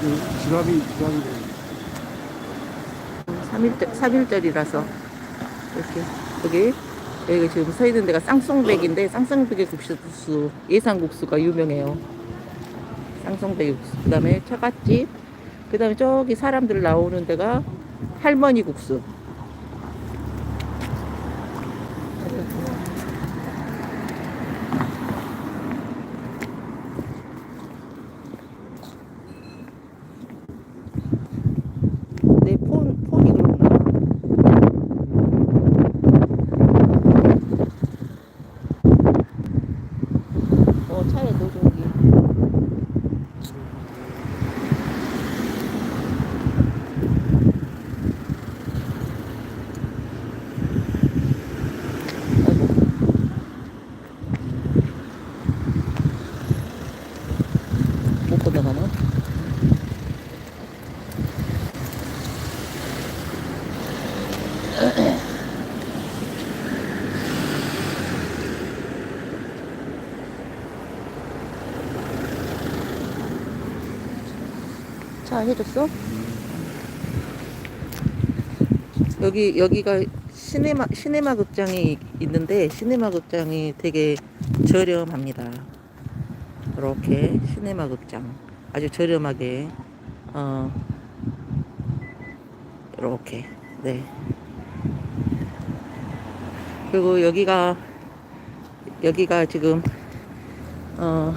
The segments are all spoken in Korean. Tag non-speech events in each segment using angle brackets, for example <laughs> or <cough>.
그 지갑이 지갑이 3일, 3일절이라서 이렇게 여기 여기 지금 서 있는 데가 쌍송백인데 쌍송백의 국수 예산국수가 유명해요. 쌍송백 국수. 그 다음에 처갓집 그 다음에 저기 사람들 나오는 데가 할머니 국수 내 폰, 폰이 그렇구나 어 차에 노종기 못 건너가나? 차 해줬어? 여기 여기가 시네마 시네마 극장이 있는데 시네마 극장이 되게 저렴합니다. 이렇게 시네마 극장 아주 저렴하게 어 이렇게 네 그리고 여기가 여기가 지금 어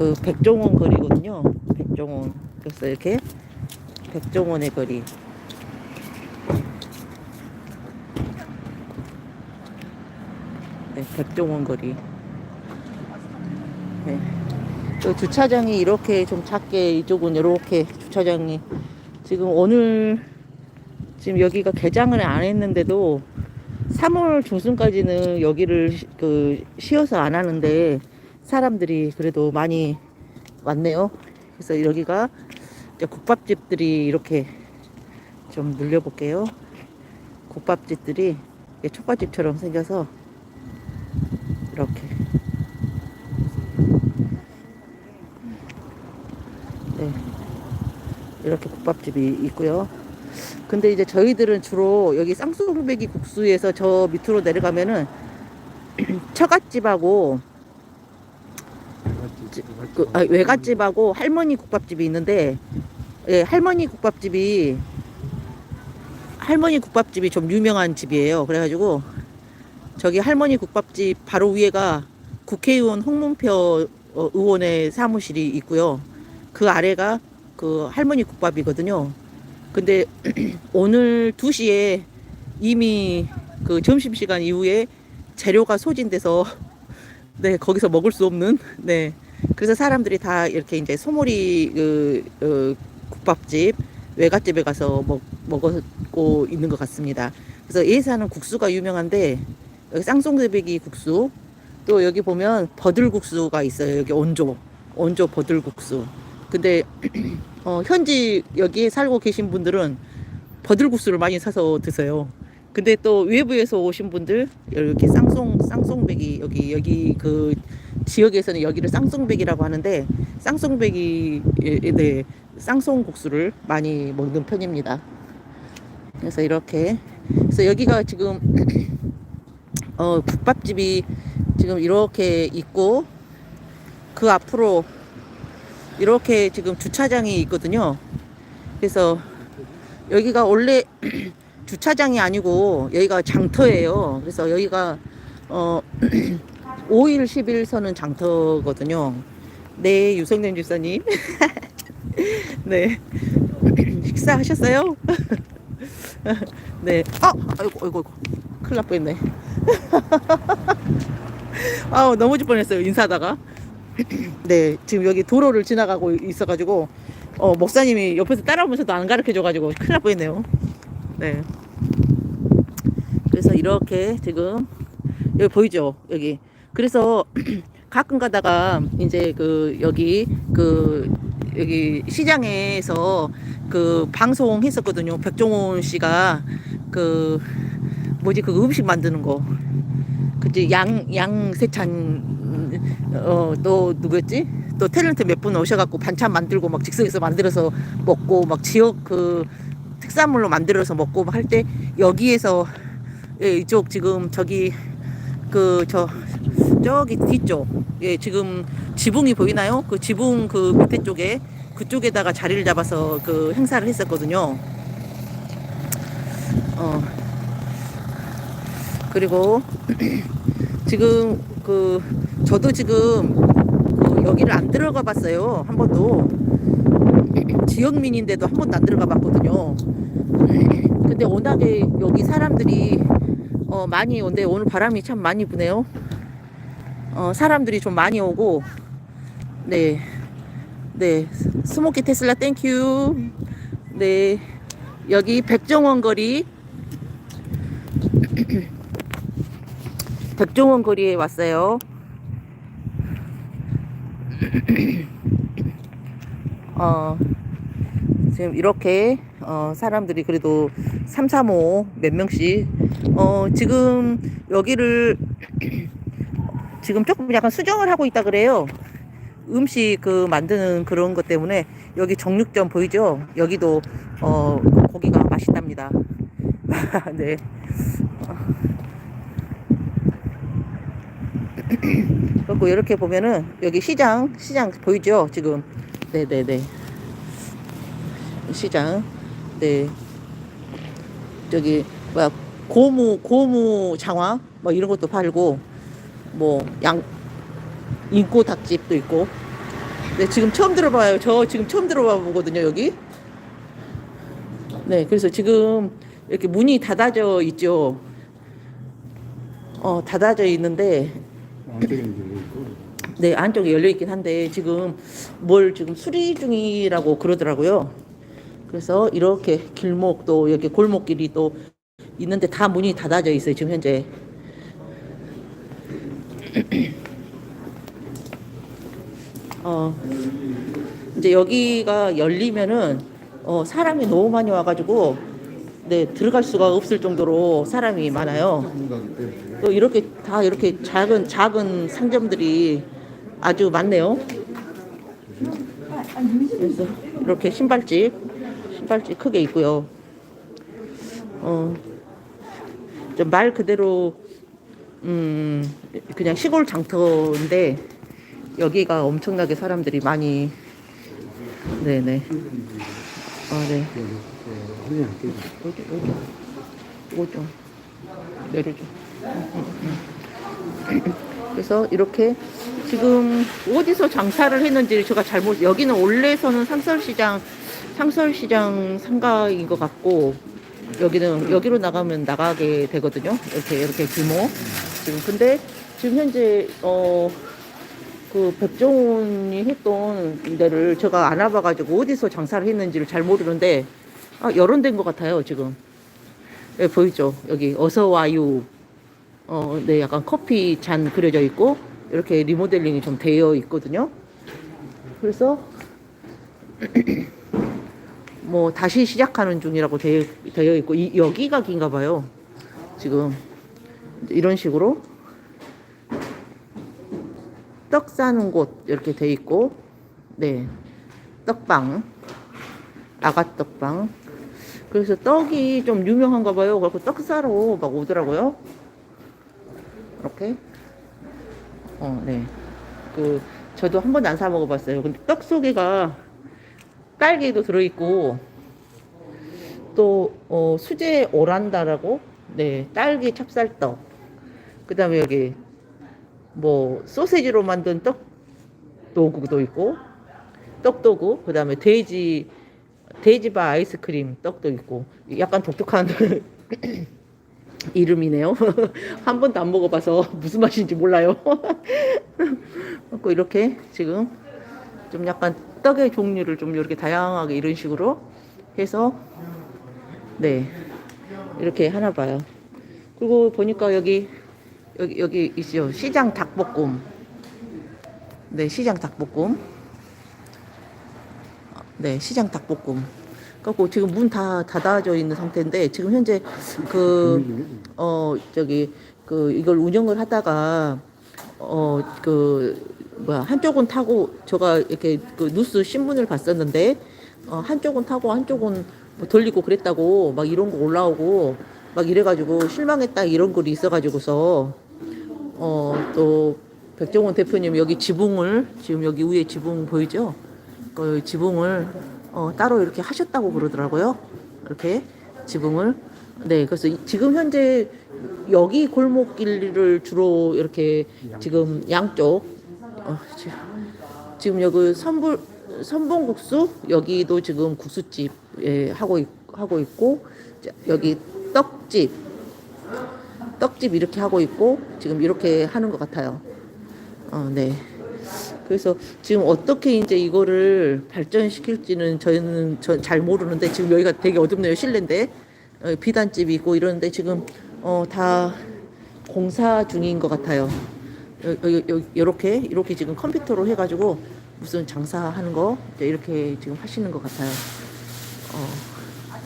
그 백종원 거리거든요. 백종원 그래서 이렇게 백종원의 거리 네, 백종원 거리 네. 또 주차장이 이렇게 좀 작게 이쪽은 이렇게 주차장이 지금 오늘 지금 여기가 개장을 안 했는데도 3월 중순까지는 여기를 시- 그 쉬어서 안 하는데 사람들이 그래도 많이 왔네요. 그래서 여기가 국밥집들이 이렇게 좀 늘려볼게요. 국밥집들이 이게 촉밥집처럼 생겨서 이렇게 네 이렇게 국밥집이 있고요. 근데 이제 저희들은 주로 여기 쌍수백이 국수에서 저 밑으로 내려가면은 <clears throat> 처갓집하고 그, 아, 외갓집하고 할머니 국밥집이 있는데 예, 할머니 국밥집이 할머니 국밥집이 좀 유명한 집이에요. 그래가지고 저기 할머니 국밥집 바로 위에가 국회의원 홍문표 어, 의원의 사무실이 있고요. 그 아래가 그 할머니 국밥이거든요. 근데 <clears throat> 오늘 2시에 이미 그 점심시간 이후에 재료가 소진돼서 <laughs> 네 거기서 먹을 수 없는 네 그래서 사람들이 다 이렇게 이제 소머리 그, 그 국밥집 외갓집에 가서 먹, 먹고 있는 것 같습니다. 그래서 예산은 국수가 유명한데 여기 쌍송대배기 국수 또 여기 보면 버들국수가 있어요. 여기 온조 온조 버들국수. 근데 <clears throat> 어, 현지 여기에 살고 계신 분들은 버들국수를 많이 사서 드세요. 근데 또 외부에서 오신 분들 이렇게 쌍송 쌍송백이 여기 여기 그 지역에서는 여기를 쌍송백이라고 하는데 쌍송백이 예, 예, 네 쌍송 국수를 많이 먹는 편입니다. 그래서 이렇게 그래서 여기가 지금 <clears throat> 어 국밥집이 지금 이렇게 있고 그 앞으로 이렇게 지금 주차장이 있거든요. 그래서 여기가 원래 <clears throat> 주차장이 아니고 여기가 장터예요. 그래서 여기가 어 <clears throat> 5일 10일 서는 장터거든요. 네, 유성된 주사님. <laughs> 네. <clears throat> 식사하셨어요? <laughs> 네. 아, 아이고, 아이고, 아이고. 큰일 날 뻔했네. <laughs> 아우, 넘어질 뻔했어요. 인사하다가. <clears throat> 네, 지금 여기 도로를 지나가고 있어가지고, 어, 목사님이 옆에서 따라오면서도 안 가르쳐 줘가지고 큰일 날 뻔했네요. 네. 그래서 이렇게 지금, 여기 보이죠? 여기. 그래서 <clears throat> 가끔 가다가 이제 그, 여기, 그, 여기 시장에서 그 방송 했었거든요. 백종원 씨가 그, 뭐지, 그 음식 만드는 거. 그치, 양, 양세찬, 어, 또 누구였지? 또 탤런트 몇 분 오셔갖고 반찬 만들고 막 즉석에서 만들어서 먹고 막 지역 그 특산물로 만들어서 먹고 막할때 여기에서 예, 이쪽 지금 저기 그 저 저기 뒤쪽 예 지금 지붕이 보이나요? 그 지붕 그 밑에 쪽에 그쪽에다가 자리를 잡아서 그 행사를 했었거든요. 어 그리고 <clears throat> 지금 그 저도 지금 그 여기를 안 들어가 봤어요 한 번도 지역민인데도 한 번도 안 들어가 봤거든요. 근데 워낙에 여기 사람들이 어 많이 온데 오늘 바람이 참 많이 부네요. 어 사람들이 좀 많이 오고 네. 네. 스모키 테슬라 땡큐. 네. 여기 백종원 거리 <clears throat> 백종원 거리에 왔어요. <clears throat> 어, 지금 이렇게 어, 사람들이 그래도 3, 3, 5 몇 명씩 어, 지금 여기를 <clears throat> 지금 조금 약간 수정을 하고 있다 그래요. 음식 그 만드는 그런 것 때문에 여기 정육점 보이죠? 여기도 어, 고기가 맛있답니다. <laughs> 네. 그리고 이렇게 보면은 여기 시장 시장 보이죠 지금 네네네 시장. 네. 저기 뭐야 고무 고무 장화? 뭐 이런 것도 팔고 뭐 양 인고 닭집도 있고. 네 지금 처음 들어봐요. 저 지금 처음 들어봐 보거든요 여기. 네 그래서 지금 이렇게 문이 닫아져 있죠. 어 닫아져 있는데. 있고. 네, 안쪽에 열려 있긴 한데 지금 뭘 지금 수리 중이라고 그러더라고요. 그래서 이렇게 길목도 이렇게 골목길이 또 있는데 다 문이 닫아져 있어요. 지금 현재. <clears throat> 어, 이제 여기가 열리면은 어, 사람이 너무 많이 와가지고 네 들어갈 수가 없을 정도로 사람이 많아요. 또 이렇게 다 이렇게 작은 작은 상점들이 아주 많네요. 그래서 이렇게 신발집 신발집 크게 있고요. 어, 좀말 그대로 음 그냥 시골 장터인데 여기가 엄청나게 사람들이 많이 네네 아 네. 여기 여기 이거 좀 내려줘. 그래서 이렇게 지금 어디서 장사를 했는지 제가 잘못 여기는 원래서는 상설시장 상설시장 상가인 것 같고 여기는 여기로 나가면 나가게 되거든요. 이렇게 이렇게 규모 지금 근데 지금 현재 어. 그 백종원이 했던 데를 제가 안 와봐가지고 어디서 장사를 했는지를 잘 모르는데 아, 열원된 것 같아요 지금 예, 보이죠 여기 어서 와요 어, 네 약간 커피 잔 그려져 있고 이렇게 리모델링이 좀 되어 있거든요 그래서 뭐 다시 시작하는 중이라고 되어, 되어 있고 이, 여기가 긴가 봐요. 지금 이런 식으로 떡 싸는 곳 이렇게 돼 있고 네 떡방 아가 떡방. 그래서 떡이 좀 유명한가 봐요. 그래서 떡 사러 막 오더라고요. 이렇게. 어네그 저도 한 번도 안 사 먹어봤어요. 근데 떡 속에가 딸기도 들어있고 또 어, 수제 오란다라고 네 딸기 찹쌀떡 그 다음에 여기 뭐 소세지로 만든 떡 도구도 있고 떡도구 그 다음에 돼지 돼지바 아이스크림 떡도 있고 약간 독특한 <clears throat> 이름이네요. <laughs> 한 번도 안 먹어봐서 무슨 맛인지 몰라요. <laughs> 이렇게 지금 좀 약간 떡의 종류를 좀 이렇게 다양하게 이런 식으로 해서 네 이렇게 하나 봐요. 그리고 보니까 여기 여기 여기 있죠 시장 닭볶음. 네 시장 닭볶음. 네 시장 닭볶음. 그리고 지금 문 다 닫아져 있는 상태인데 지금 현재 그 어 저기 그 이걸 운영을 하다가 어 그 뭐야 한쪽은 타고 제가 이렇게 그 뉴스 신문을 봤었는데 어, 한쪽은 타고 한쪽은 뭐 돌리고 그랬다고 막 이런 거 올라오고 막 이래가지고 실망했다 이런 글이 있어가지고서 어 또 백종원 대표님 여기 지붕을 지금 여기 위에 지붕 보이죠? 그 지붕을 어, 따로 이렇게 하셨다고 그러더라고요. 이렇게 지붕을 네 그래서 이- 지금 현재 여기 골목길을 주로 이렇게 지금 양쪽. 어, 지- 지금 여기 선불 선봉국수 여기도 지금 국수집 예, 하고 있, 하고 있고 자, 여기 떡집. 떡집 이렇게 하고 있고 지금 이렇게 하는 것 같아요. 어, 네. 그래서 지금 어떻게 이제 이거를 발전시킬지는 저희는 저잘 모르는데 지금 여기가 되게 어둡네요 실내인데. 어, 비단집이 있고 이러는데 지금 어, 다 공사 중인 것 같아요. 이렇게 이렇게 지금 컴퓨터로 해가지고 무슨 장사하는 거 이렇게 지금 하시는 것 같아요. 어,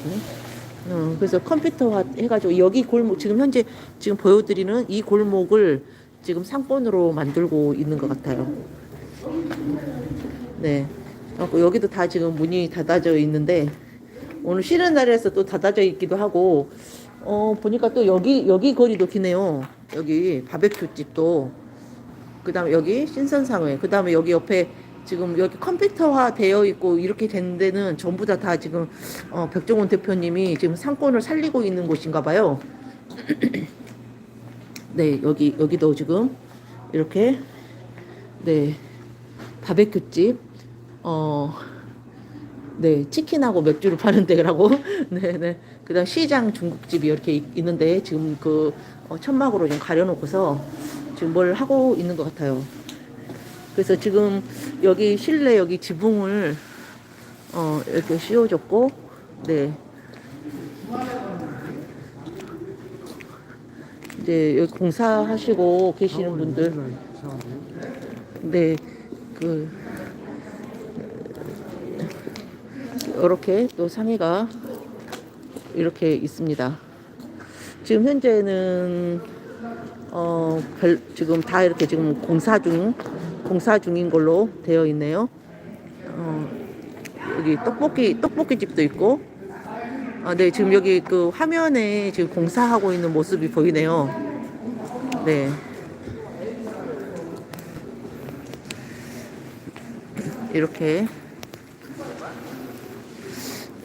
네. 어, 그래서 컴퓨터화 해가지고 여기 골목 지금 현재 지금 보여드리는 이 골목을 지금 상권으로 만들고 있는 것 같아요. 네. 여기도 다 지금 문이 닫아져 있는데 오늘 쉬는 날이라서 또 닫아져 있기도 하고 어 보니까 또 여기 여기 거리도 기네요. 여기 바베큐 집도 그 다음에 여기 신선상회 그 다음에 여기 옆에 지금 여기 컴퓨터화 되어 있고 이렇게 된 데는 전부 다 다 지금 어, 백종원 대표님이 지금 상권을 살리고 있는 곳인가 봐요. <clears throat> 네 여기 여기도 지금 이렇게 네 바베큐 집 어. 네, 치킨하고 맥주를 파는 데라고. <laughs> 네, 네. 그다음 시장 중국집이 이렇게 있- 있는데 지금 그 어, 천막으로 좀 가려놓고서 지금 뭘 하고 있는 것 같아요. 그래서 지금 여기 실내 여기 지붕을 어, 이렇게 씌워줬고, 네. 이제 여기 공사하시고 계시는 분들, 네, 그 이렇게 또 상해가 이렇게 있습니다. 지금 현재는 어, 별, 지금 다 이렇게 지금 공사 중 공사 중인 걸로 되어 있네요. 어, 여기 떡볶이 떡볶이 집도 있고, 아, 네 지금 여기 그 화면에 지금 공사하고 있는 모습이 보이네요. 네. 이렇게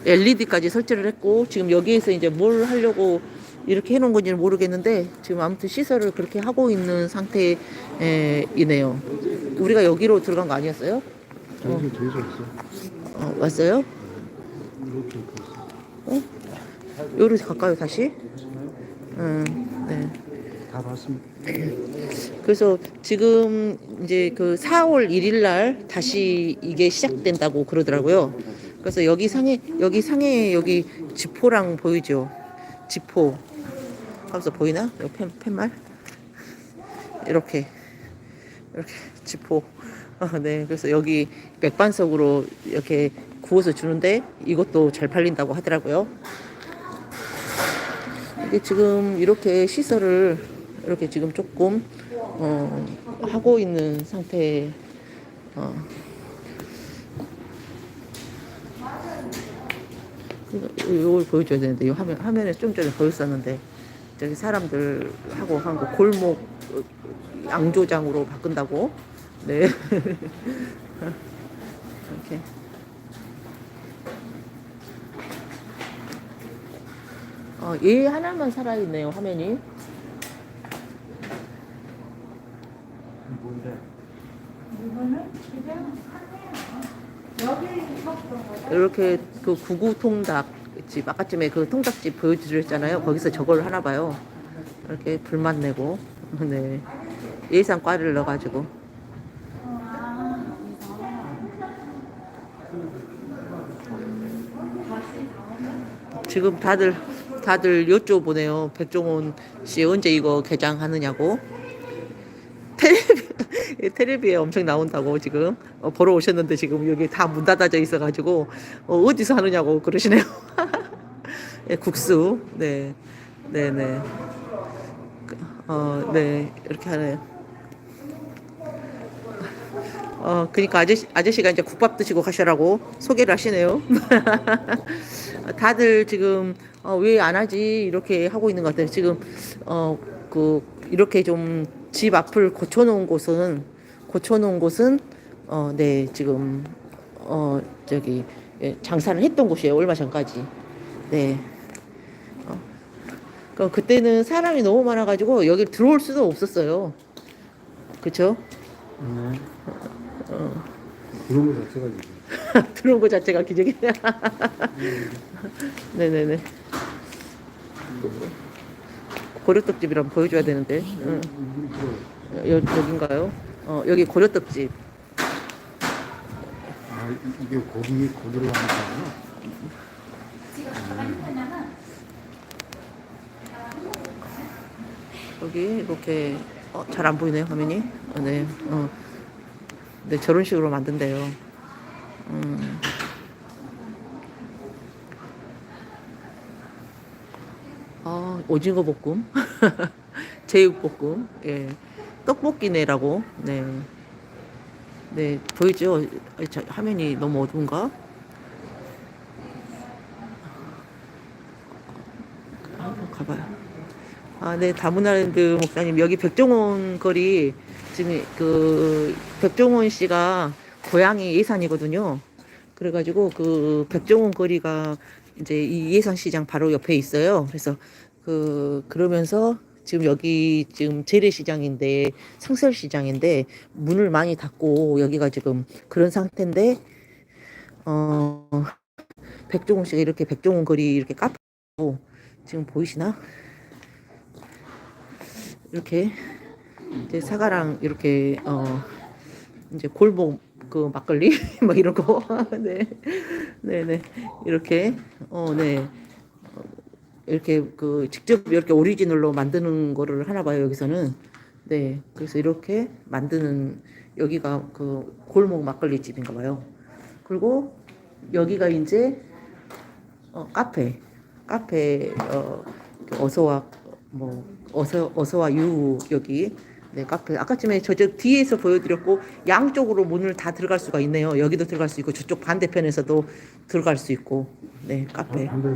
LED까지 설치를 했고 지금 여기에서 이제 뭘 하려고 이렇게 해놓은 건지는 모르겠는데 지금 아무튼 시설을 그렇게 하고 있는 상태이네요. 우리가 여기로 들어간 거 아니었어요? 저기 되게 잘 있어. 어, 왔어요? 이렇게 있고 있어. 어? 여기로 갈까요 다시? 음, 네. 다 봤습니다. 그래서 지금 이제 그 4월 1일 날 다시 이게 시작된다고 그러더라고요. 그래서 여기 상해 여기 상해 여기 지포랑 보이죠? 지포. 하면서 보이나? 여기 펜, 펜말? 이렇게 이렇게 지포. 어, 네. 그래서 여기 맥반석으로 이렇게 구워서 주는데 이것도 잘 팔린다고 하더라고요. 이게 지금 이렇게 시설을 이렇게 지금 조금 어, 하고 있는 상태. 어. 이거- 이걸 보여줘야 되는데 이 화면 화면에 좀 전에 보였었는데 저기 사람들 하고 한 거 골목 어, 양조장으로 바꾼다고? 네. <laughs> 이렇게. 어, 얘 하나만 살아있네요 화면이. 뭔데? 이렇게 그 구구 통닭 집 아까쯤에 그 통닭집 보여드렸잖아요. 거기서 저걸 하나 봐요. 이렇게 불만 내고 <laughs> 네 예산 과를 넣어가지고 지금 다들 다들 여쭤보네요. 백종원 씨 언제 이거 개장하느냐고. 텔레비, <laughs> 텔레비에 엄청 나온다고 지금 어, 보러 오셨는데 지금 여기 다 문 닫아져 있어가지고 어, 디서 하느냐고 그러시네요. <laughs> 예, 국수, 네, 네, 네, 어, 네 이렇게 하네요. 어, 그니까 아저씨, 아저씨가 이제 국밥 드시고 가시라고 소개를 하시네요. <laughs> 다들 지금, 어, 왜 안 하지? 이렇게 하고 있는 것 같아요. 지금, 어, 그, 이렇게 좀 집 앞을 고쳐놓은 곳은, 고쳐놓은 곳은, 어, 네, 지금, 어, 저기, 예, 장사를 했던 곳이에요. 얼마 전까지. 네. 어. 그, 그때는 사람이 너무 많아가지고 여기 들어올 수도 없었어요. 네. 그런 거 자체가 지금. <laughs> 들어온 것 자체가 기적이야. <laughs> 네네네. 고려떡집이랑 보여줘야 되는데. 응. 여, 여긴가요? 어, 여기 고려떡집. 아, 이- 이게 고기, 고기로 하는 거구나. 여기 이렇게 어, 잘 안 보이네요 화면이. 어, 네. 어. 네 저런 식으로 만든대요. 음. 아 오징어 볶음, <laughs> 제육 볶음, 예, 떡볶이네라고. 네. 네 보이죠? 아, 저, 화면이 너무 어두운가? 한번 가봐요. 아, 네, 다문화랜드 목사님 여기 백종원 거리 지금 그 백종원 씨가 고향이 예산이거든요. 그래가지고 그 백종원 거리가 이제 이 예산시장 바로 옆에 있어요. 그래서 그 그러면서 지금 여기 지금 재래시장인데 상설시장인데 문을 많이 닫고 여기가 지금 그런 상태인데 어 백종원 씨가 이렇게 백종원 거리 이렇게 카페고 지금 보이시나? 이렇게 이제 사과랑 이렇게 어 이제 골목 그 막걸리 막 <laughs> 이런 거 <laughs> 네. 네, 네. 이렇게 어 네. 어, 이렇게 그 직접 이렇게 오리지널로 만드는 거를 하나 봐요, 여기서는. 네. 그래서 이렇게 만드는 여기가 그 골목 막걸리 집인가 봐요. 그리고 여기가 이제 어 카페. 카페 어 어서와 뭐 어서 어서와 유 여기 네 카페. 아까쯤에 저 저 뒤에서 보여드렸고 양쪽으로 문을 다 들어갈 수가 있네요. 여기도 들어갈 수 있고 저쪽 반대편에서도 들어갈 수 있고. 네 카페. 반대로.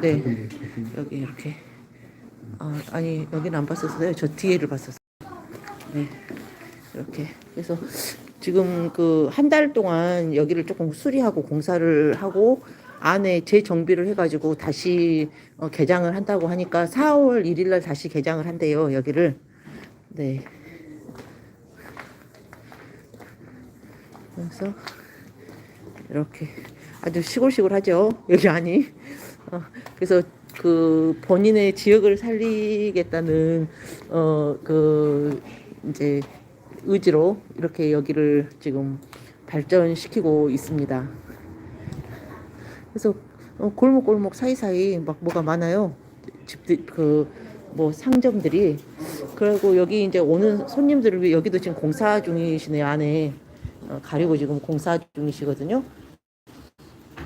네. 여기 이렇게 아 아니 여기는 안 봤었어요. 저 뒤에를 봤었어요. 네 이렇게. 그래서 지금 그 한 달 동안 여기를 조금 수리하고 공사를 하고 안에 재정비를 해가지고 다시 어, 개장을 한다고 하니까 4월 1일 날 다시 개장을 한대요 여기를 네 그래서 이렇게 아주 시골시골하죠 여기 안이 어, 그래서 그 본인의 지역을 살리겠다는 어 그 이제 의지로 이렇게 여기를 지금 발전시키고 있습니다. 그래서 어, 골목골목 사이사이 막 뭐가 많아요. 집들 그 뭐 상점들이 그리고 여기 이제 오는 손님들을 위해 여기도 지금 공사 중이시네요 안에 어, 가리고 지금 공사 중이시거든요.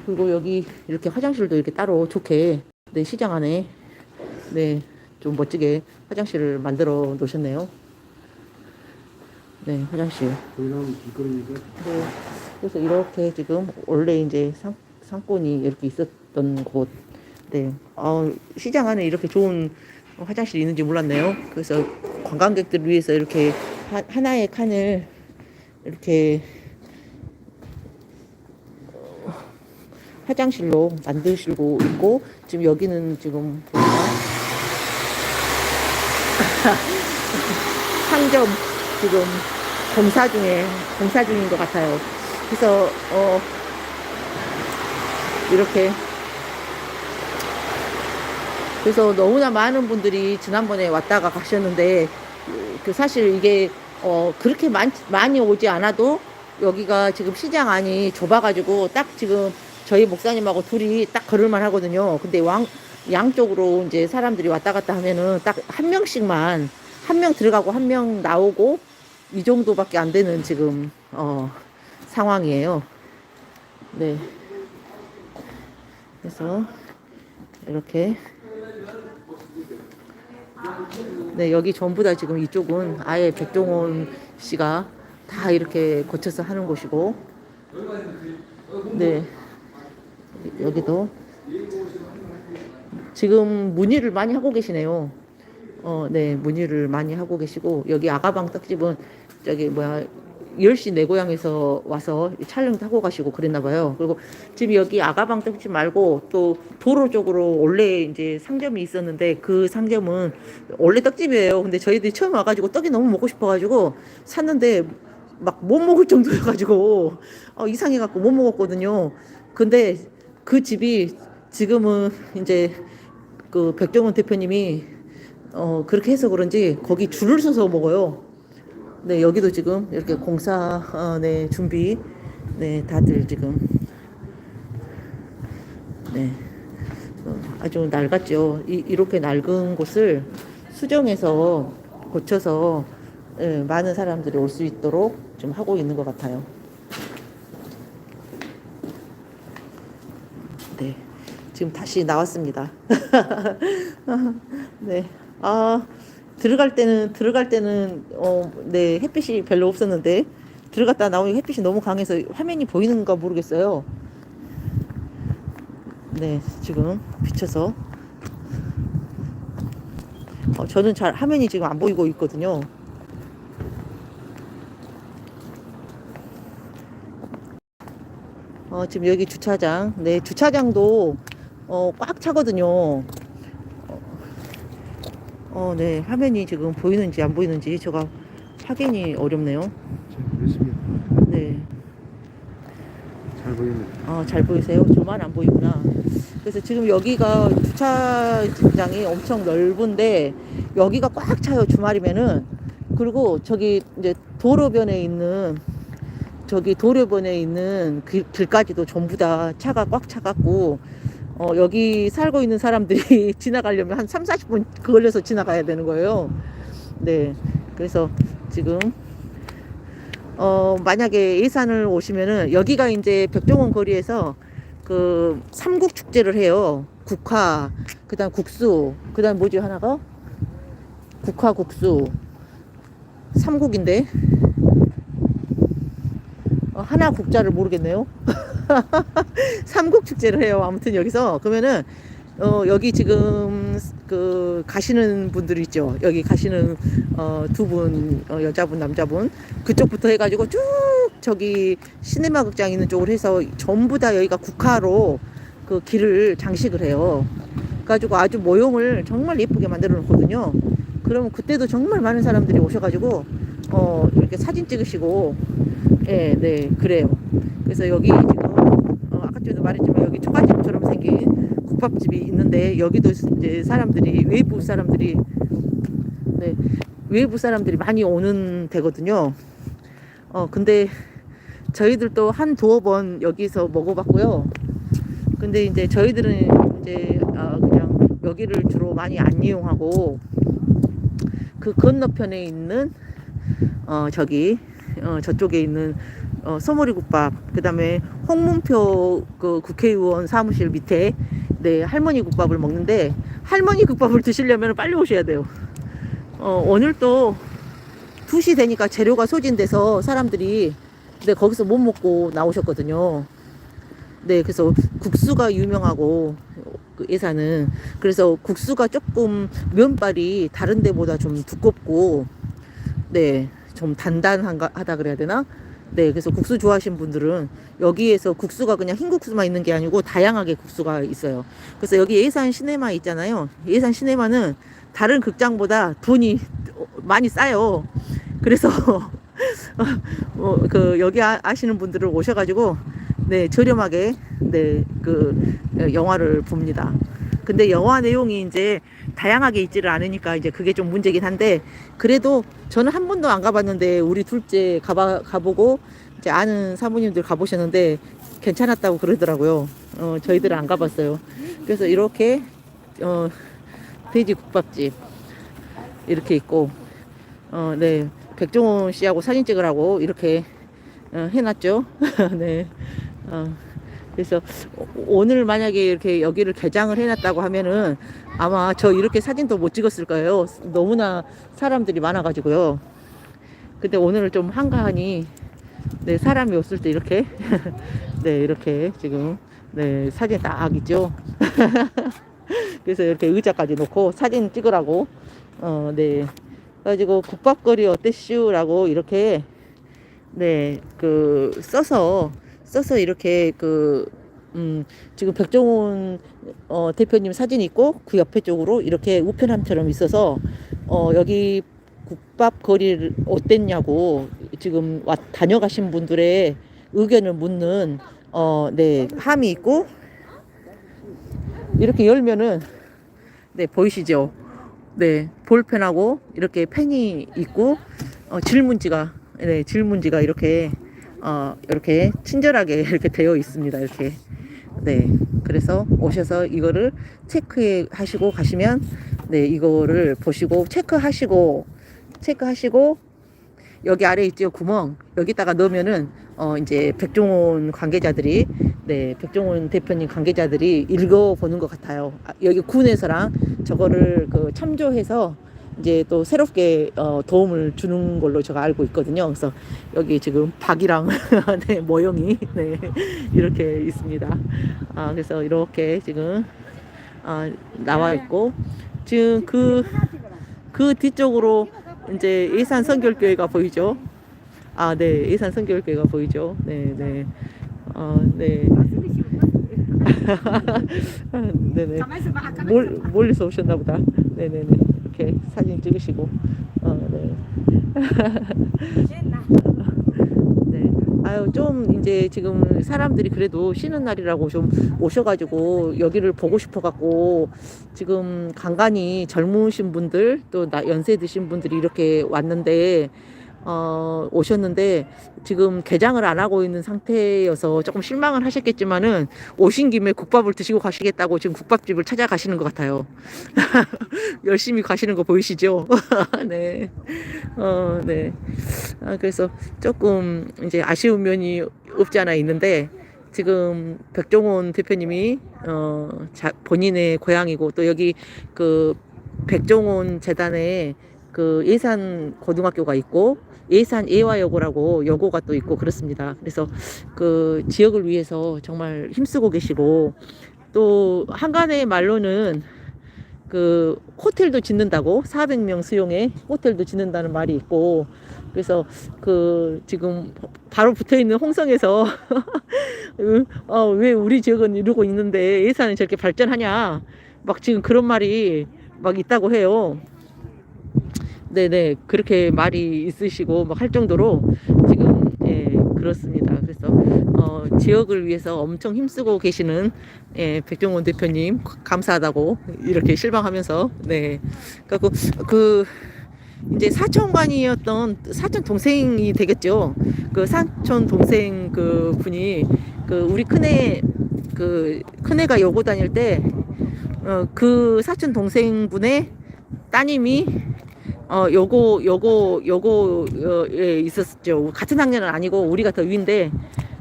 그리고 여기 이렇게 화장실도 이렇게 따로 좋게 네 시장 안에 네 좀 멋지게 화장실을 만들어 놓으셨네요. 네 화장실. 길거리니까. 네. 그래서 이렇게 지금 원래 이제 상, 상권이 이렇게 있었던 곳. 네. 아, 시장 안에 이렇게 좋은 화장실이 있는지 몰랐네요. 그래서 관광객들을 위해서 이렇게 하, 하나의 칸을 이렇게 어, 화장실로 만드시고 있고 지금 여기는 지금 <laughs> 상점 지금 공사 중에 공사 중인 것 같아요. 그래서 어 이렇게 그래서 너무나 많은 분들이 지난번에 왔다가 가셨는데 그 사실 이게 어 그렇게 많, 많이 오지 않아도 여기가 지금 시장 안이 좁아가지고 딱 지금 저희 목사님하고 둘이 딱 걸을만 하거든요. 근데 왕 양쪽으로 이제 사람들이 왔다 갔다 하면은 딱 한 명씩만 한 명 들어가고 한 명 나오고 이 정도밖에 안 되는 지금 어 상황이에요. 네. 그래서 이렇게 네 여기 전부 다 지금 이쪽은 아예 백종원 씨가 다 이렇게 거쳐서 하는 곳이고. 네. 여기도. 지금 문의를 많이 하고 계시네요. 어, 네, 문의를 많이 하고 계시고 여기 아가방 떡집은 저기 뭐야 10시 내 고향에서 와서 촬영도 하고 가시고 그랬나 봐요. 그리고 지금 여기 아가방 떡집 말고 또 도로 쪽으로 원래 이제 상점이 있었는데 그 상점은 원래 떡집이에요. 근데 저희들이 처음 와가지고 떡이 너무 먹고 싶어가지고 샀는데 막 못 먹을 정도여가지고 어, 이상해갖고 못 먹었거든요. 근데 그 집이 지금은 이제 그 백종원 대표님이 어 그렇게 해서 그런지 거기 줄을 서서 먹어요. 네 여기도 지금 이렇게 공사 어, 네 준비 네 다들 지금 네 어, 아주 낡았죠. 이, 이렇게 낡은 곳을 수정해서 고쳐서 예, 많은 사람들이 올 수 있도록 좀 하고 있는 것 같아요. 네, 지금 다시 나왔습니다. <laughs> 네, 아 들어갈 때는 들어갈 때는 어, 네 햇빛이 별로 없었는데 들어갔다 나오니 햇빛이 너무 강해서 화면이 보이는가 모르겠어요. 네, 지금 비춰서 어, 저는 잘 화면이 지금 안 보이고 있거든요. 어, 지금 여기 주차장. 네, 주차장도 어, 꽉 차거든요. 어, 어, 네, 화면이 지금 보이는지 안 보이는지 제가 확인이 어렵네요. 네, 잘 보입니다. 어, 잘 보이세요? 저만 안 보이구나. 그래서 지금 여기가 주차장이 엄청 넓은데 여기가 꽉 차요 주말이면은 그리고 저기 이제 도로변에 있는 저기 도로변에 있는 길, 길까지도 전부 다 차가 꽉 차갖고 어, 여기 살고 있는 사람들이 <laughs> 지나가려면 한 3, 40분 걸려서 지나가야 되는 거예요. 네. 그래서 지금 어, 만약에 예산을 오시면은 여기가 이제 백종원 거리에서 그 삼국 축제를 해요. 국화, 그다음 국수, 그다음 뭐지 하나가 국화 국수 삼국인데 어, 하나 국자를 모르겠네요. <laughs> <laughs> 삼국 축제를 해요. 아무튼 여기서 그러면은 어, 여기 지금 그 가시는 분들 있죠. 여기 가시는 어, 두 분, 어, 여자분, 남자분 그쪽부터 해가지고 쭉 저기 시네마 극장 있는 쪽으로 해서 전부 다 여기가 국화로 그 길을 장식을 해요. 가지고 아주 모형을 정말 예쁘게 만들어 놓거든요. 그러면 그때도 정말 많은 사람들이 오셔가지고 어, 이렇게 사진 찍으시고 예, 네, 그래요. 그래서 여기 지금 어, 아까 전에도 말했지만 여기 초가집처럼 생긴 국밥집이 있는데 여기도 이제 사람들이 외부 사람들이 네, 외부 사람들이 많이 오는 데거든요. 어, 근데 저희들도 한 두어 번 여기서 먹어봤고요. 근데 이제 저희들은 이제 어, 그냥 여기를 주로 많이 안 이용하고 그 건너편에 있는 어, 저기 어, 저쪽에 있는 어, 소머리 국밥 그 다음에 홍문표 그 국회의원 사무실 밑에 네 할머니 국밥을 먹는데 할머니 국밥을 드시려면 빨리 오셔야 돼요. 어, 오늘 또 2시 되니까 재료가 소진돼서 사람들이 네, 거기서 못 먹고 나오셨거든요. 네, 그래서 국수가 유명하고 그 예산은 그래서 국수가 조금 면발이 다른 데보다 좀 두껍고 네, 좀 단단한가 하다 그래야 되나? 네, 그래서 국수 좋아하시는 분들은 여기에서 국수가 그냥 흰 국수만 있는 게 아니고 다양하게 국수가 있어요. 그래서 여기 예산 시네마 있잖아요. 예산 시네마는 다른 극장보다 돈이 많이 싸요. 그래서 <laughs> 어, 그 여기 아, 아시는 분들은 오셔가지고 네 저렴하게 네그 영화를 봅니다. 근데 영화 내용이 이제 다양하게 있지를 않으니까 이제 그게 좀 문제긴 한데 그래도 저는 한 번도 안 가봤는데 우리 둘째 가봐 가보고 이제 아는 사모님들 가보셨는데 괜찮았다고 그러더라고요. 어 저희들은 안 가봤어요. 그래서 이렇게 어 돼지 국밥집 이렇게 있고 어 네 백종원 씨하고 사진 찍으라고 이렇게 어, 해놨죠. <laughs> 네. 어. 그래서 오늘 만약에 이렇게 여기를 개장을 해놨다고 하면은 아마 저 이렇게 사진도 못 찍었을 거예요. 너무나 사람들이 많아가지고요. 근데 오늘은 좀 한가하니 네 사람이 없을 때 이렇게 <laughs> 네 이렇게 지금 네 사진 딱 있죠. <laughs> 그래서 이렇게 의자까지 놓고 사진 찍으라고 어 네. 가지고 국밥거리 어땠슈라고 이렇게 네 그 써서 써서 이렇게 그 음, 지금 백종원 어, 대표님 사진이 있고 그 옆에 쪽으로 이렇게 우편함처럼 있어서 어, 여기 국밥 거리를 어땠냐고 지금 와, 다녀가신 분들의 의견을 묻는 어, 네, 함이 있고 이렇게 열면은 네, 보이시죠? 네, 볼펜하고 이렇게 펜이 있고 어, 질문지가 네, 질문지가 이렇게 어, 이렇게 친절하게 <laughs> 이렇게 되어 있습니다. 이렇게. 네. 그래서 오셔서 이거를 체크해 하시고 가시면 네, 이거를 보시고 체크하시고 체크하시고 여기 아래 있죠 구멍 여기다가 넣으면은 어 이제 백종원 관계자들이 네 백종원 대표님 관계자들이 읽어 보는 것 같아요 아, 여기 군에서랑 저거를 그 참조해서 이제 또 새롭게 어 도움을 주는 걸로 제가 알고 있거든요 그래서 여기 지금 박이랑 <laughs> 네 모형이 네 이렇게 있습니다 아 그래서 이렇게 지금 아 나와 있고 지금 그그 뒤쪽으로 이제 예산 선결교회가 보이죠. 아, 네, 예산 선결교회가 보이죠. 네, 네. 어, 네. 네네. 아, 멀, 멀리서 오셨나 보다. 네네네. 이렇게 사진 찍으시고. 어, 네. <laughs> 네. 아유, 좀 이제 지금 사람들이 그래도 쉬는 날이라고 좀 오셔가지고 여기를 보고 싶어갖고 지금 간간히 젊으신 분들 또 나, 연세 드신 분들이 이렇게 왔는데 어, 오셨는데 지금 개장을 안 하고 있는 상태여서 조금 실망을 하셨겠지만은 오신 김에 국밥을 드시고 가시겠다고 지금 국밥집을 찾아가시는 것 같아요. <laughs> 열심히 가시는 거 보이시죠? <laughs> 네. 어, 네. 아, 그래서 조금 이제 아쉬운 면이 없지 않아 있는데 지금 백종원 대표님이 어, 자, 본인의 고향이고 또 여기 그 백종원 재단에 그 예산 고등학교가 있고 예산 예화여고라고 여고가 또 있고 그렇습니다. 그래서 그 지역을 위해서 정말 힘쓰고 계시고 또 한간의 말로는 그 호텔도 짓는다고 400명 수용의 호텔도 짓는다는 말이 있고 그래서 그 지금 바로 붙어 있는 홍성에서 <laughs> 어, 왜 우리 지역은 이러고 있는데 예산이 저렇게 발전하냐 막 지금 그런 말이 막 있다고 해요. 네네 그렇게 말이 있으시고 막 할 정도로 지금 예 그렇습니다. 그래서 어, 지역을 위해서 엄청 힘쓰고 계시는 예, 백종원 대표님 감사하다고 이렇게 실망하면서 네 그리고 그 이제 사촌관이었던 사촌 동생이 되겠죠. 그 사촌 동생 그 분이 그 우리 큰애 그 큰애가 여고 다닐 때 어, 그 사촌 동생분의 따님이 어 요거 요거 요거에 있었죠. 같은 학년은 아니고 우리가 더 위인데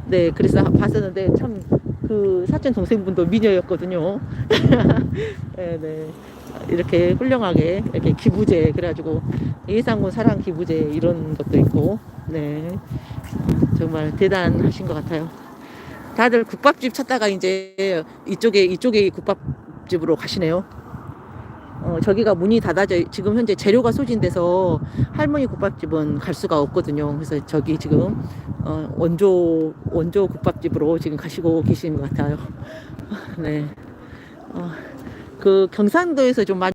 네 그래서 봤었는데 참 그 사촌 동생분도 미녀였거든요. 네, <laughs> 네. 이렇게 훌륭하게 이렇게 기부제 그래가지고 예상군 사랑 기부제 이런 것도 있고 네 정말 대단하신 것 같아요. 다들 국밥집 찾다가 이제 이쪽에 이쪽에 국밥집으로 가시네요. 어, 저기가 문이 닫아져 지금 현재 재료가 소진돼서 할머니 국밥집은 갈 수가 없거든요. 그래서 저기 지금 어, 원조 원조 국밥집으로 지금 가시고 계신 것 같아요. <laughs> 네. 어, 그 경상도에서 좀 많이